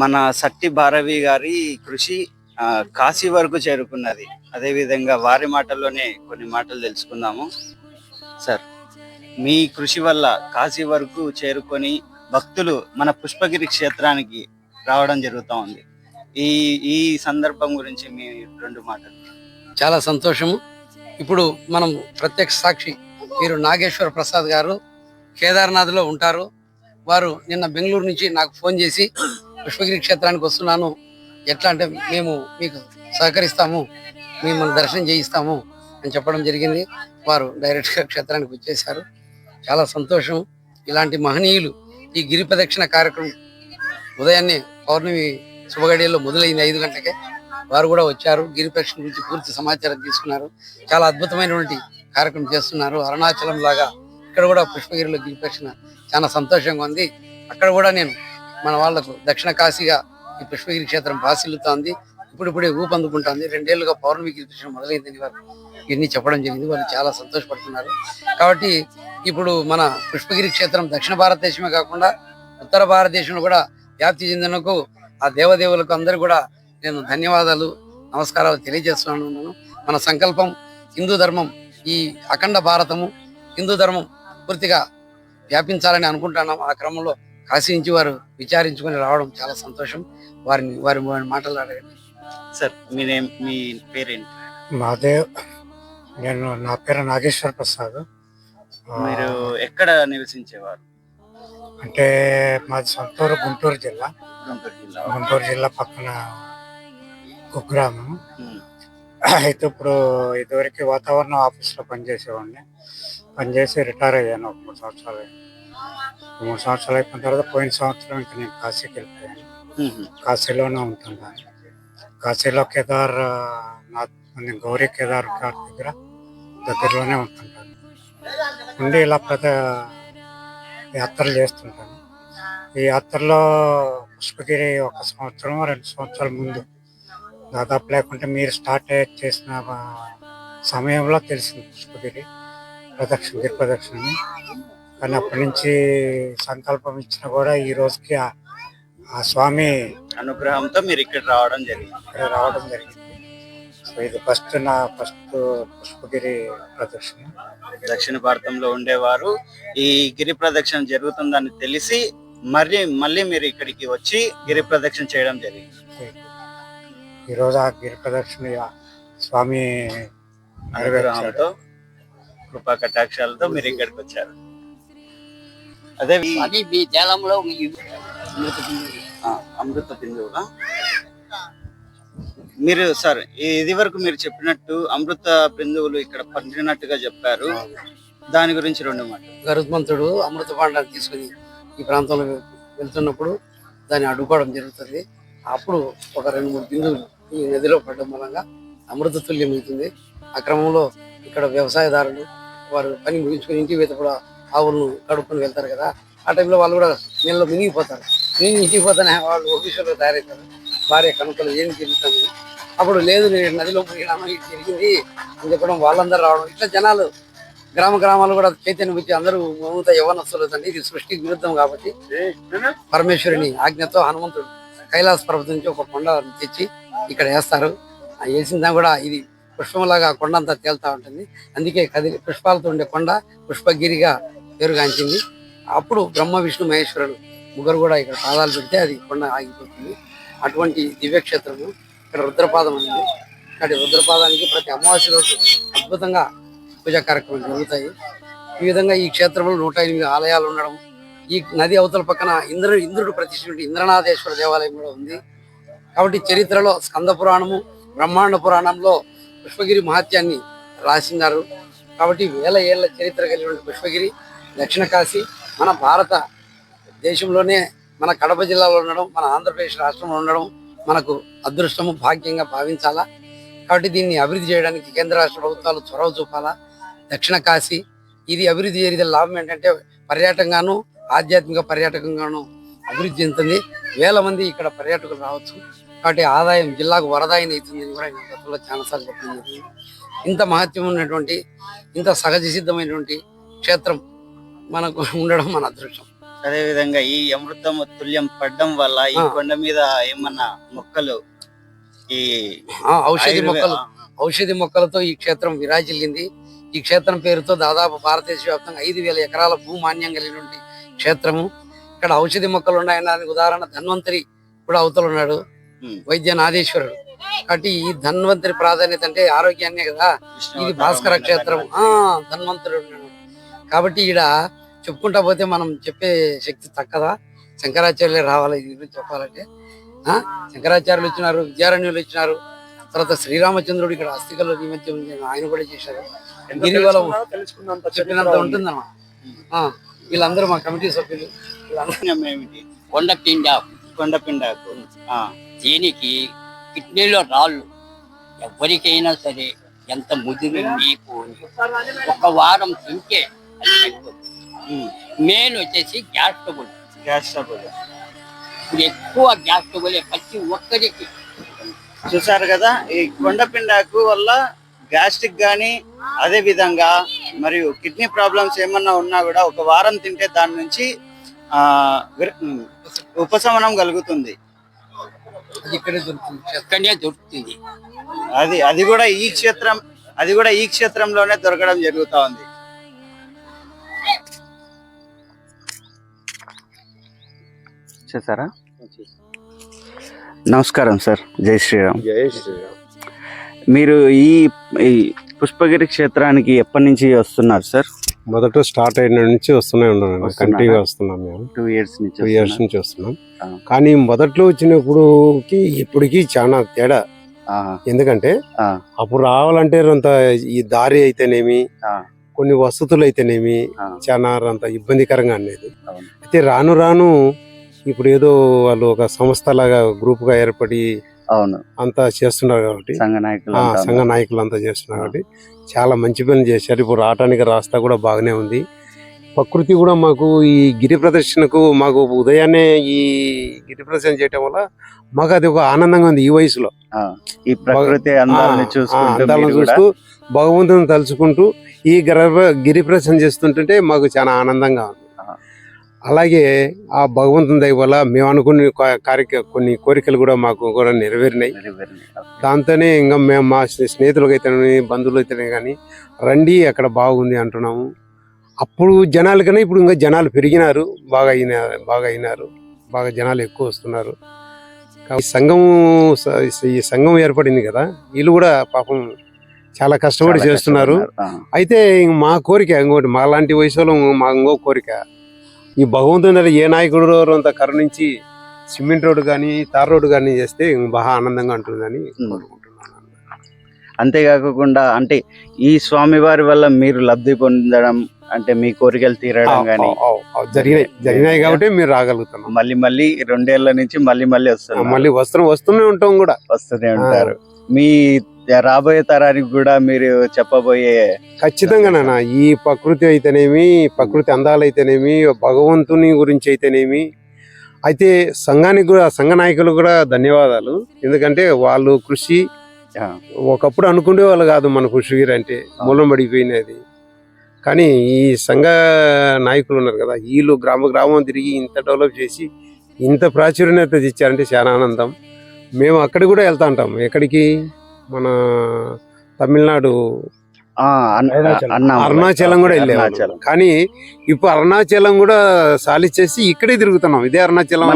మన సట్టి భారవి గారి కృషి కాశీ వరకు చేరుకున్నది. అదేవిధంగా వారి మాటల్లోనే కొన్ని మాటలు తెలుసుకుందాము. సార్ మీ కృషి వల్ల కాశీ వరకు చేరుకొని భక్తులు మన పుష్పగిరి క్షేత్రానికి రావడం జరుగుతూ ఉంది. ఈ ఈ సందర్భం గురించి మీ రెండు మాటలు. చాలా సంతోషము. ఇప్పుడు మనం ప్రత్యక్ష సాక్షి మీరు నాగేశ్వర ప్రసాద్ గారు కేదార్నాథ్లో ఉంటారు. వారు నిన్న బెంగళూరు నుంచి నాకు ఫోన్ చేసి కృష్ణగిరి క్షేత్రానికి వస్తున్నాను. ఎట్లా అంటే మేము మీకు సహకరిస్తాము మిమ్మల్ని దర్శనం చేయిస్తాము అని చెప్పడం జరిగింది. వారు డైరెక్ట్గా క్షేత్రానికి వచ్చేసారు చాలా సంతోషం. ఇలాంటి మహనీయులు ఈ గిరి ప్రదక్షిణ కార్యక్రమం ఉదయాన్నే పౌర్ణమి శుభగడియల్లో మొదలైంది ఐదు గంటలకే. వారు కూడా వచ్చారు. గిరి ప్రదక్షిణ గురించి పూర్తి సమాచారం తీసుకున్నారు. చాలా అద్భుతమైనటువంటి కార్యక్రమం చేస్తున్నారు. అరుణాచలం లాగా ఇక్కడ కూడా పుష్పగిరిలో గిరి ప్రదక్షిణ చాలా సంతోషంగా ఉంది. అక్కడ కూడా నేను మన వాళ్ళకు దక్షిణ కాశీగా ఈ పుష్పగిరి క్షేత్రం పాసిల్లుతోంది ఇప్పుడిప్పుడే ఊపందుకుంటుంది రెండేళ్ళుగా పౌర్ణమి గిరి మొదలైందని వారు ఇవన్నీ చెప్పడం జరిగింది. వారు చాలా సంతోషపడుతున్నారు. కాబట్టి ఇప్పుడు మన పుష్పగిరి క్షేత్రం దక్షిణ భారతదేశమే కాకుండా ఉత్తర భారతదేశంలో కూడా వ్యాప్తి చెందినకు ఆ దేవదేవులకు అందరూ కూడా నేను ధన్యవాదాలు నమస్కారాలు తెలియజేస్తున్నాను. మన సంకల్పం హిందూ ధర్మం ఈ అఖండ భారతము హిందూ ధర్మం పూర్తిగా వ్యాపించాలని అనుకుంటున్నాం. ఆ క్రమంలో కాశీ నుంచి వారు విచారించుకొని రావడం చాలా సంతోషం. వారిని వారి వారి మాటలు అడగండి. సార్ మీరేం మీ పేరేంటి? మాదేవ్ నేను నా పేరు నాగేశ్వర ప్రసాద్. మీరు ఎక్కడ నివసించేవారు? అంటే మాది సొంతూరు గుంటూరు జిల్లా. గుంటూరు జిల్లా. గుంటూరు జిల్లా పక్కన కుగ్రామం. అయితే ఇప్పుడు ఇదివరకు వాతావరణ ఆఫీస్లో పనిచేసేవాడిని. పనిచేసి రిటైర్ అయ్యాను ఒక మూడు సంవత్సరాలు. మూడు సంవత్సరాలు అయిపోయిన తర్వాత పోయిన సంవత్సరం ఇంకా నేను కాశీకి వెళ్ళిపోయాను. కాశీలోనే ఉంటున్నాను కాశీలో కేదార్ నాథ్ నేను గౌరీ కేదార్ గారి దగ్గర దగ్గరలోనే ఉంటుంటాను ఉండి ఇలా ప్రతి యాత్రలు చేస్తుంటాను. ఈ యాత్రలో పుష్పగిరి ఒక సంవత్సరం రెండు సంవత్సరాల ముందు. దాదాపు లేకుంటే మీరు స్టార్ట్ అయ్యి చేసిన సమయంలో తెలిసింది పుష్పగిరి ప్రదక్షిణ గిరి ప్రదక్షిణ కానీ అప్పటి నుంచి సంకల్పం ఇచ్చిన కూడా ఈ రోజుకి ఆ- స్వామి అనుగ్రహంతో మీరు ఇక్కడ రావడం జరిగింది. ఇక్కడ రావడం జరిగింది. సో ఇది ఫస్ట్ నా ఫస్ట్ పుష్పగిరి ప్రదక్షిణ. దక్షిణ భారతంలో ఉండేవారు. ఈ గిరి ప్రదక్షిణ జరుగుతుందని తెలిసి మళ్ళీ మళ్ళీ మీరు ఇక్కడికి వచ్చి గిరి ప్రదక్షిణ చేయడం జరిగింది. ఈరోజు ఆ గిరి ప్రదక్షిణ స్వామి అనుగ్రహంతో కృపా కటాక్షాలతో మీరు ఇక్కడికి వచ్చారు. అదే మీ జలంలో ఆ, అమృత బిందువుగా మీరు సార్ ఇది వరకు మీరు చెప్పినట్టు అమృత బిందువులు ఇక్కడ పండినట్టుగా చెప్పారు. దాని గురించి రెండు మాటలు. గరుత్మంతుడు అమృత పాండాన్ని తీసుకుని ఈ ప్రాంతంలో వెళ్తున్నప్పుడు దాన్ని అడ్డుకోవడం జరుగుతుంది. అప్పుడు ఒక రెండు మూడు బిందువులు ఈ నదిలో పడడం మూలంగా అమృత తుల్యం అవుతుంది. ఆ క్రమంలో ఇక్కడ వ్యవసాయదారులు వారు పని ముగించుకొని ఇంటికి వెళ్తే ఆవులను కడుక్కొని వెళ్తారు కదా ఆ టైంలో వాళ్ళు కూడా నీళ్ళలో మినిగిపోతారు మినిగి వాళ్ళు ఆఫీసులో తయారవుతారు. భార్య కనుకలు ఏం తిరుగుతుంది అప్పుడు లేదు నేను నదిలో మునిగినాను ఇది జరిగింది అని చెప్పడం వాళ్ళందరూ రావడం. ఇట్లా జనాలు గ్రామ గ్రామాలు కూడా చైతన్యం వచ్చి అందరూ మమత యవనస్తులు ఇది సృష్టికి విరుద్ధం కాబట్టి పరమేశ్వరుని ఆజ్ఞతో హనుమంతుడు కైలాస పర్వతం నుంచి ఒక కొండ తెచ్చి ఇక్కడ వేస్తారు. వేసిందా కూడా ఇది పుష్పంలాగా కొండ అంతా తేలుతూ ఉంటుంది. అందుకే కదిలి పుష్పాలతో ఉండే కొండ పుష్పగిరిగా పేరుగాంచింది. అప్పుడు బ్రహ్మ విష్ణు మహేశ్వరుడు ముగ్గురు కూడా ఇక్కడ పాదాలు పెడితే అది కొండ ఆగిపోతుంది. అటువంటి దివ్యక్షేత్రము ఇక్కడ రుద్రపాదం ఉంది. ఇక్కడ రుద్రపాదానికి ప్రతి అమావాస్య రోజు అద్భుతంగా పూజా కార్యక్రమాలు జరుగుతాయి. ఈ విధంగా ఈ క్షేత్రంలో నూట ఎనిమిది ఆలయాలు ఉండడం ఈ నది అవతల పక్కన ఇంద్ర ఇంద్రుడు ప్రతిష్ఠించిన ఇంద్రనాథేశ్వర దేవాలయం కూడా ఉంది. కాబట్టి చరిత్రలో స్కంద పురాణము బ్రహ్మాండ పురాణంలో పుష్పగిరి మహత్యాన్ని రాసినారు. కాబట్టి వేల ఏళ్ళ చరిత్ర కలిగిన పుష్పగిరి దక్షిణ కాశీ మన భారత దేశంలోనే మన కడప జిల్లాలో ఉండడం మన ఆంధ్రప్రదేశ్ రాష్ట్రంలో ఉండడం మనకు అదృష్టము భాగ్యంగా భావించాలా? కాబట్టి దీన్ని అభివృద్ధి చేయడానికి కేంద్ర రాష్ట్ర ప్రభుత్వాలు చొరవ చూపాలా? దక్షిణ కాశీ ఇది అభివృద్ధి జరిగితే లాభం ఏంటంటే పర్యాటకంగాను ఆధ్యాత్మిక పర్యాటకంగాను అభివృద్ధి చెందుతుంది. వేల మంది ఇక్కడ పర్యాటకులు రావచ్చు. కాబట్టి ఆదాయం జిల్లాకు వరదాయం అవుతుంది అని కూడా నేను గతంలో చాలాసార్లు చెప్పింది ఇంత మహత్యం ఉన్నటువంటి ఇంత సహజ సిద్ధమైనటువంటి క్షేత్రం మనకు ఉండడం మన అదృష్టం. అదే విధంగా ఈ అమృతం తుల్యం పడ్డం వల్ల ఈ. కొండ మీద ఏమన్నా మొక్కలు ఈ ఔషధి మొక్కలు. ఔషధి మొక్కలతో ఈ క్షేత్రం విరాజిల్లింది. ఈ క్షేత్రం పేరుతో దాదాపు భారతదేశ వ్యాప్తంగా ఐదు వేల ఎకరాల భూమాన్యం కలిగినటువంటి క్షేత్రము. ఇక్కడ ఔషధి మొక్కలు ఉన్నాయన్న దానికి ఉదాహరణ ధన్వంతరి కూడా అవతల ఉన్నాడు. ఉమ్. వైద్య నాదేశ్వరుడు. కాబట్టి ఈ ధన్వంతరి ప్రాధాన్యత అంటే ఆరోగ్యాన్నే కదా. ఇది భాస్కర క్షేత్రం ఆ ధన్వంతరుడు ఉన్నాడు. కాబట్టి ఈడ చెప్పుకుంటా పోతే మనం చెప్పే శక్తి తక్కదా శంకరాచార్యులే రావాలి ఇది గురించి చెప్పాలంటే. ఆ? శంకరాచార్యులు వచ్చినారు విద్యారణ్యులు వచ్చినారు తర్వాత శ్రీరామచంద్రుడు ఇక్కడ అస్థికలు నిమిత్తం ఆయన కూడా చేశారు. గిరివలం చెప్పినంత ఉంటుందన్నమాట. వీళ్ళందరూ మా కమిటీ సభ్యులు. కొండపిండాకు. ఆ, దీనికి కిడ్నీలో రాళ్ళు. ఎవరికైనా సరే ఎంత ముదిరింది పోని ఒక వారం తింటే. మెయిన్ వచ్చేసి గ్యాస్ ట్రబుల్ గ్యాస్ ట్రబుల్ ఇప్పుడు ఎక్కువ గ్యాస్ ట్రబుల్ ప్రతి ఒక్కరికి చూసారు కదా ఈ కొండపిండాకు వల్ల గ్యాస్ట్రిక్ గానీ అదే విధంగా మరియు కిడ్నీ ప్రాబ్లమ్స్ ఏమన్నా ఉన్నా కూడా ఒక వారం తింటే దాని నుంచి ఉపశమనం కలుగుతుంది. ఇక్కడే దొరుకుతుంది. ఎక్కడనే దొరుకుతుంది. అది అది కూడా ఈ క్షేత్రం అది కూడా ఈ క్షేత్రంలోనే దొరకడం జరుగుతా ఉంది. చేశారా? నమస్కారం సార్. జై శ్రీరామ్. జై శ్రీరామ్. మీరు ఈ పుష్పగిరి క్షేత్రానికి ఎప్పటి నుంచి వస్తున్నారు సార్? మొదట స్టార్ట్ అయిన నుంచి వస్తూనే ఉన్నాను? కంటిన్యూగా వస్తున్నాం మేము. టూ ఇయర్స్ నుంచి టూ ఇయర్స్. నుంచి వస్తున్నాం. కానీ మొదట్లో వచ్చినప్పుడు ఇప్పటికి చాలా తేడా. ఎందుకంటే అప్పుడు రావాలంటే అంత ఈ దారి అయితేనేమి కొన్ని వసతులు అయితేనేమి చాలా అంత ఇబ్బందికరంగా అనేది. అయితే రాను రాను ఇప్పుడు ఏదో వాళ్ళు ఒక సంస్థలాగా గ్రూప్గా ఏర్పడి అవును. అంతా చేస్తున్నారు కాబట్టి. సంఘ నాయకులు సంఘ నాయకులు అంతా చేస్తున్నారు కాబట్టి చాలా మంచి పని చేశారు. ఇప్పుడు రావటానికి రాస్తా కూడా బాగానే ఉంది. ప్రకృతి కూడా మాకు ఈ గిరి ప్రదర్శనకు మాకు ఉదయాన్నే ఈ గిరి ప్రదర్శన చేయటం వల్ల మాకు అది ఒక ఆనందంగా ఉంది ఈ వయసులో. ఈ ప్రకృతి అందాలని చూస్తూ భగవంతుని తలుచుకుంటూ ఈ గిరి ప్రదర్శన చేస్తుంటుంటే మాకు చాలా ఆనందంగా ఉంది. అలాగే ఆ భగవంతుని దయ వల్ల మేము అనుకున్న కార్యక్ర కొన్ని కోరికలు కూడా మాకు కూడా నెరవేరినాయి. దాంతోనే ఇంకా మేము మా స్నే- స్నేహితులకు అయితేనే బంధువులు అయితేనే కానీ రండి అక్కడ బాగుంది అంటున్నాము. అప్పుడు జనాల కన్నా ఇప్పుడు ఇంకా జనాలు పెరిగినారు బాగా అయినా బాగా అయినారు బాగా జనాలు ఎక్కువ వస్తున్నారు. కాబట్టి సంఘం ఈ సంఘం ఏర్పడింది కదా వీళ్ళు కూడా పాపం చాలా కష్టపడి చేస్తున్నారు. అయితే మా కోరిక ఇంకోటి మా లాంటి వయసులో మా ఇంకో కోరిక ఈ భగవంతుని ఏ నాయకుడు అంత కరుణించి సిమెంట్ రోడ్డు కానీ తార్ రోడ్డు కానీ చేస్తే బాగా ఆనందంగా ఉంటుందని. కోరుకుంటున్నాను అంతేకాకుండా అంటే ఈ స్వామివారి వల్ల మీరు లబ్ధి పొందడం అంటే మీ కోరికలు తీరడం కానీ జరిగినాయి జరిగినాయి కాబట్టి మీరు రాగలుగుతున్నాం మళ్ళీ మళ్ళీ రెండేళ్ళ నుంచి మళ్ళీ మళ్ళీ ఆ, వస్తున్నారు. మళ్ళీ వస్త్రం వస్తూనే ఉంటాం కూడా. వస్తూనే ఉంటారు. మీ రాబోయే తరానికి కూడా మీరు చెప్పబోయే ఖచ్చితంగా నాన్న ఈ ప్రకృతి అయితేనేమి ప్రకృతి అందాలు అయితేనేమి భగవంతుని గురించి అయితేనేమి అయితే సంఘానికి కూడా సంఘ నాయకులు కూడా ధన్యవాదాలు. ఎందుకంటే వాళ్ళు కృషి ఒకప్పుడు అనుకునే వాళ్ళు కాదు మన కృషిగిరి అంటే మూలం పడిపోయినది. కానీ ఈ సంఘ నాయకులు ఉన్నారు కదా వీళ్ళు గ్రామ గ్రామం తిరిగి ఇంత డెవలప్ చేసి ఇంత ప్రాచుర్యత తెచ్చారంటే చాలా ఆనందం. మేము అక్కడ కూడా వెళ్తా ఉంటాం. ఎక్కడికి? మన తమిళనాడు. అరుణాచలం. కూడా వెళ్ళాము. కానీ ఇప్పుడు అరుణాచలం కూడా సాలిచ్చేసి ఇక్కడే తిరుగుతున్నాం. ఇదే అరుణాచలం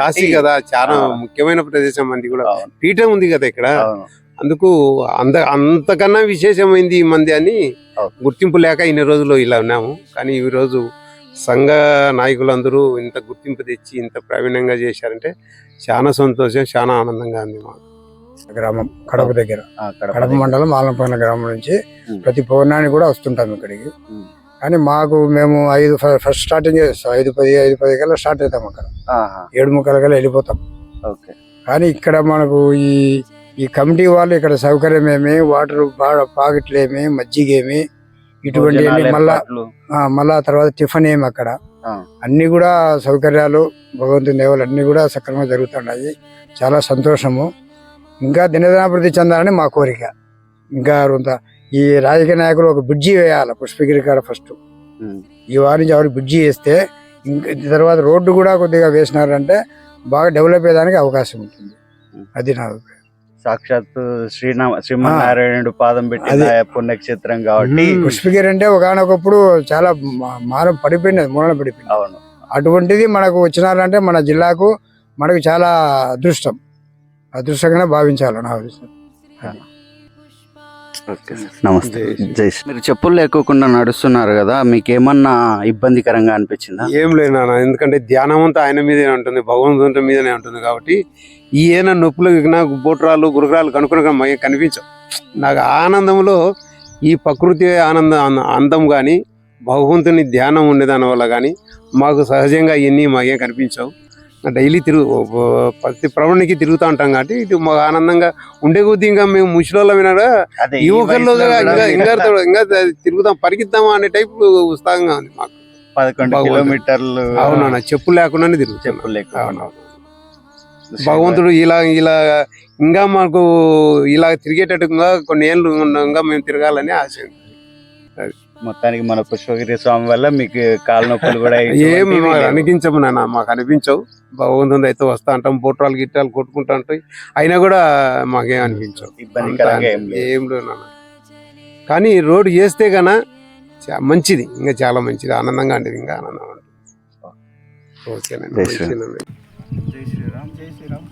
కాశీ కదా చాలా. ముఖ్యమైన ప్రదేశం మంది కూడా. పీఠం ఉంది కదా ఇక్కడ. అందుకు అంత అంతకన్నా విశేషమైంది ఈ మంది అని. గుర్తింపు లేక ఇన్ని రోజులు ఇలా ఉన్నాము. కానీ ఈ రోజు సంఘ నాయకులందరూ ఇంత గుర్తింపు తెచ్చి ఇంత ప్రావీణ్యంగా చేశారంటే చాలా సంతోషం చాలా ఆనందంగా ఉంది మాకు. గ్రామం కడప దగ్గర. కడప మండలం ఆలంపల్లి గ్రామం నుంచి. ప్రతి పౌర్ణానికి కూడా వస్తుంటాం ఇక్కడికి. కానీ మాకు మేము ఐదు ఫస్ట్ స్టార్టింగ్ చేస్తాం. ఐదు పది ఐదు పది కల్లా స్టార్ట్ అవుతాం అక్కడ. ఏడు ముక్కల కల్లా వెళ్ళిపోతాం. ఓకే. కానీ ఇక్కడ మనకు ఈ ఈ కమిటీ వాళ్ళు ఇక్కడ సౌకర్యం ఏమి వాటర్ పాకెట్లు ఏమి మజ్జిగ ఏమి ఇటువంటి మళ్ళా మళ్ళా తర్వాత టిఫిన్ ఏమి అక్కడ. అన్ని కూడా సౌకర్యాలు భగవంతుని దేవాలు అన్ని కూడా సక్రమంగా జరుగుతున్నాయి. చాలా సంతోషము. ఇంకా దినదినాభివృద్ధి చెందాలని మా కోరిక. ఇంకా కొంత ఈ రాజకీయ నాయకులు ఒక బ్రిడ్జి వేయాలి పుష్పగిరి కాడ ఫస్ట్. ఈ వారి నుంచి ఎవరు బ్రిడ్జి వేస్తే ఇంకా తర్వాత రోడ్డు కూడా కొద్దిగా వేసినారంటే బాగా డెవలప్ అయ్యేదానికి అవకాశం ఉంటుంది. అది నా అభిప్రాయం. సాక్షాత్ శ్రీనామ శ్రీమన్నారాయణుడు పాదం పెట్టిన. పుణ్యక్షేత్రం కాబట్టి. పుష్పగిరి అంటే ఒకనొకప్పుడు చాలా మారం పడిపోయింది అది మూలన పడిపోయింది అవును అటువంటిది మనకు వచ్చినారంటే మన జిల్లాకు మనకు చాలా అదృష్టం అదృష్టంగానే భావించాలి నా ఉద్దేశం నమస్తే. జై మీరు చెప్పులు లేకోకుండా నడుస్తున్నారు కదా మీకు ఏమన్నా ఇబ్బందికరంగా అనిపించిందా? ఏం లేదు నాన్న ఎందుకంటే ధ్యానం అంతా ఆయన మీదే ఉంటుంది భగవంతుని మీదనే ఉంటుంది కాబట్టి ఈ ఏనా నొప్పులు నాకు బోట్రాలు గురుకురాలు కనుక్కుని మాకు కనిపించవు. నాకు ఆనందంలో ఈ ప్రకృతి ఆనందం అందం కానీ భగవంతుని ధ్యానం ఉండేదాని వల్ల కానీ మాకు సహజంగా ఇవన్నీ మాకేం కనిపించవు. డైలీ తిరుగు ప్రతి ప్రవణికి తిరుగుతూ ఉంటాం కాబట్టి ఇది మాకు ఆనందంగా ఉండే కొద్దీ ఇంకా మేము అదే ఈ యువకుల్లో కూడా ఇంకా ఇంకా ఇంకా తిరుగుతాం పరిగెత్తామా అనే టైప్ ఉత్సాహంగా ఉంది మాకు పదకొండు. కిలోమీటర్లు అవునన్నా చెప్పులు లేకుండానే తిరుగుతాం చెప్పులు లేకుండా. భగవంతుడు ఇలా ఇలా ఇంకా మాకు ఇలా తిరిగేటట్టుగా కొన్ని ఏళ్ళు ఉండగా మేము తిరగాలని ఆశ ఉంది. మొత్తానికి మన పుష్పగిరి స్వామి వల్ల మీకు కాలు నొప్పులు కూడా ఏం. అనిపించము నాన్న మాకు అనిపించవు. భగవంతుడు అయితే వస్తా అంటాం బోట్రాలు గిట్టాలు కొట్టుకుంటా ఉంటాయి అయినా కూడా మాకేం అనిపించవు. ఇబ్బందికరంగా ఏం లేదు. ఏం లేదు నాన్న. కానీ రోడ్డు చేస్తే గన చా- మంచిది. ఇంకా చాలా మంచిది. ఆనందంగా ఉంటుంది ఇంకా ఆనందం ఉంటుంది ఓకేనండి జై శ్రీరామ్. జై శ్రీరామ్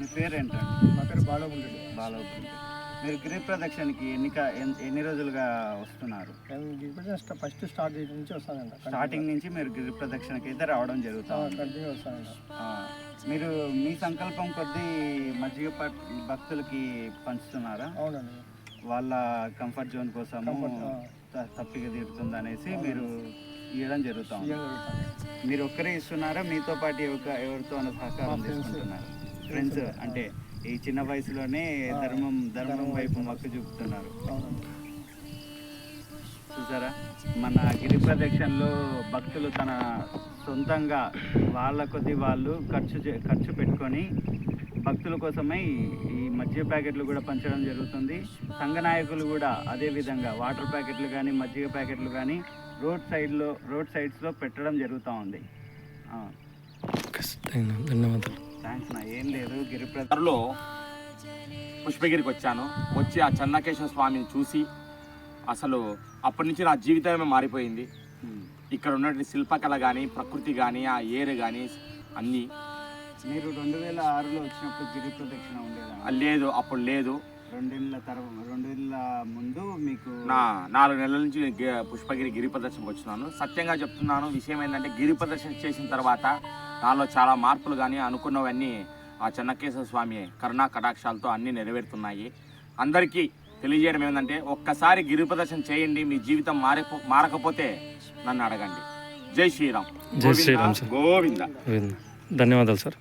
మీ పేరు బాలవుతుంది మీరు గిరి ప్రదక్షిణకి ఎన్ని కా- ఎన్- ఎన్ని రోజులుగా వస్తున్నారు? నేను ఇప్పుడు ఫస్ట్ స్టార్ట్ చేయడం నుంచి వస్తానండి స్టార్టింగ్ నుంచి మీరు గిరి ప్రదక్షిణకి అయితే రావడం జరుగుతుంది వస్తానండి మీరు మీ సంకల్పం కొద్దీ మజ్జిగ భక్తులకి పంచుతున్నారా? అవునండి. వాళ్ళ కంఫర్ట్ జోన్ త- తప్పిక తీరుతుంది అనేసి మీరు ఇవ్వడం జరుగుతాను మీరు ఒక్కరే ఇస్తున్నారా? మీతో పాటు ఎవరితో సహకారం. తీసుకుంటున్నారు? ఫ్రెండ్స్ అంటే ఈ చిన్న వయసులోనే ధర్మం ధర్మం వైపు. మొక్కు చూపుతున్నారు. చూసారా? మన గిరి ప్రదక్షిణలో భక్తులు తన సొంతంగా వాళ్ళ కొద్ది వాళ్ళు ఖర్చు చే- ఖర్చు పెట్టుకొని భక్తుల కోసమై ఈ మజ్జిగ ప్యాకెట్లు కూడా పంచడం జరుగుతుంది. సంఘ నాయకులు కూడా అదే విధంగా వాటర్ ప్యాకెట్లు కానీ మజ్జిగ ప్యాకెట్లు కానీ రోడ్ సైడ్లో రోడ్ సైడ్స్లో పెట్టడం జరుగుతూ ఉంది. ధన్యవాదాలు. థ్యాంక్స్ నా. ఏం లేదు గిరి ప్రద త్వరలో పుష్పగిరికి వచ్చాను. వచ్చి ఆ చెన్నకేశ్వర స్వామిని చూసి అసలు అప్పటి నుంచి నా జీవితమే మారిపోయింది. ఇక్కడ ఉన్నటువంటి శిల్పకళ కానీ ప్రకృతి కానీ ఆ ఏరు కానీ అన్నీ మీరు రెండు వేల ఆరులో వచ్చినప్పుడు గిరి ప్రదక్షిణ ఉండేదా? లేదు అప్పుడు లేదు. రెండేళ్ళ తర్వాత రెండేళ్ళ ముందు మీకు నా నాలుగు నెలల నుంచి నేను పుష్పగిరి గిరి ప్రదర్శనకు వచ్చినాను. సత్యంగా చెప్తున్నాను విషయం ఏంటంటే గిరి ప్రదర్శన చేసిన తర్వాత నాలో చాలా మార్పులు కానీ అనుకున్నవన్నీ ఆ చెన్నకేశ్వర స్వామి కరుణా కటాక్షాలతో అన్నీ నెరవేరుతున్నాయి. అందరికీ తెలియజేయడం ఏంటంటే ఒక్కసారి గిరి ప్రదర్శన చేయండి మీ జీవితం మారిపో మారకపోతే నన్ను అడగండి. జై శ్రీరామ్. జై శ్రీరామ్. గోవింద. ధన్యవాదాలు సార్.